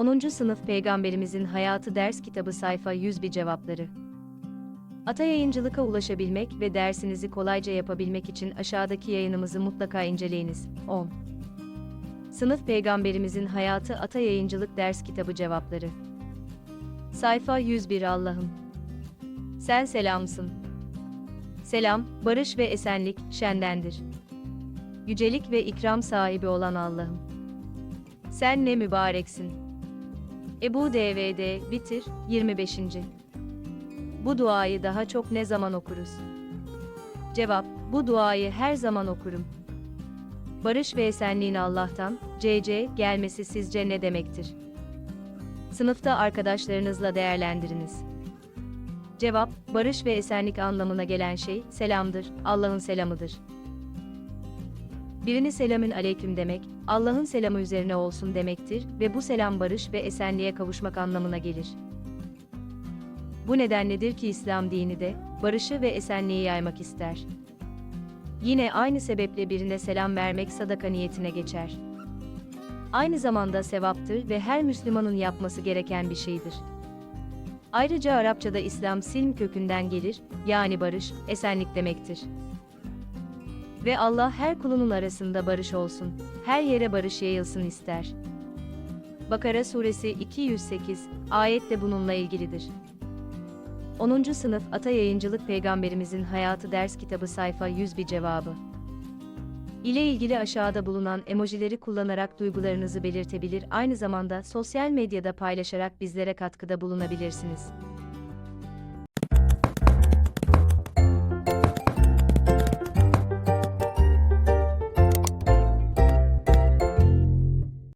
10. Sınıf Peygamberimizin Hayatı Ders Kitabı Sayfa 101 Cevapları Ata Yayıncılık'a ulaşabilmek ve dersinizi kolayca yapabilmek için aşağıdaki yayınımızı mutlaka inceleyiniz. 10. Sınıf Peygamberimizin Hayatı Ata Yayıncılık Ders Kitabı Cevapları Sayfa 101 Allah'ım Sen selamsın. Selam, barış ve esenlik, şendendir. Yücelik ve ikram sahibi olan Allah'ım. Sen ne mübareksin. Ebu DVD, bitir, 25. Bu duayı daha çok ne zaman okuruz? Cevap, bu duayı her zaman okurum. Barış ve esenliğin Allah'tan, CC, gelmesi sizce ne demektir? Sınıfta arkadaşlarınızla değerlendiriniz. Cevap, barış ve esenlik anlamına gelen şey, selamdır, Allah'ın selamıdır. Birini selamün aleyküm demek, Allah'ın selamı üzerine olsun demektir ve bu selam barış ve esenliğe kavuşmak anlamına gelir. Bu nedenledir ki İslam dini de, barışı ve esenliği yaymak ister. Yine aynı sebeple birine selam vermek sadaka niyetine geçer. Aynı zamanda sevaptır ve her Müslümanın yapması gereken bir şeydir. Ayrıca Arapçada İslam silm kökünden gelir, yani barış, esenlik demektir. Ve Allah her kulunun arasında barış olsun, her yere barış yayılsın ister. Bakara suresi 208, ayet de bununla ilgilidir. 10. sınıf Ata Yayıncılık Peygamberimizin Hayatı Ders Kitabı sayfa 101 cevabı. ile ilgili aşağıda bulunan emojileri kullanarak duygularınızı belirtebilir aynı zamanda sosyal medyada paylaşarak bizlere katkıda bulunabilirsiniz.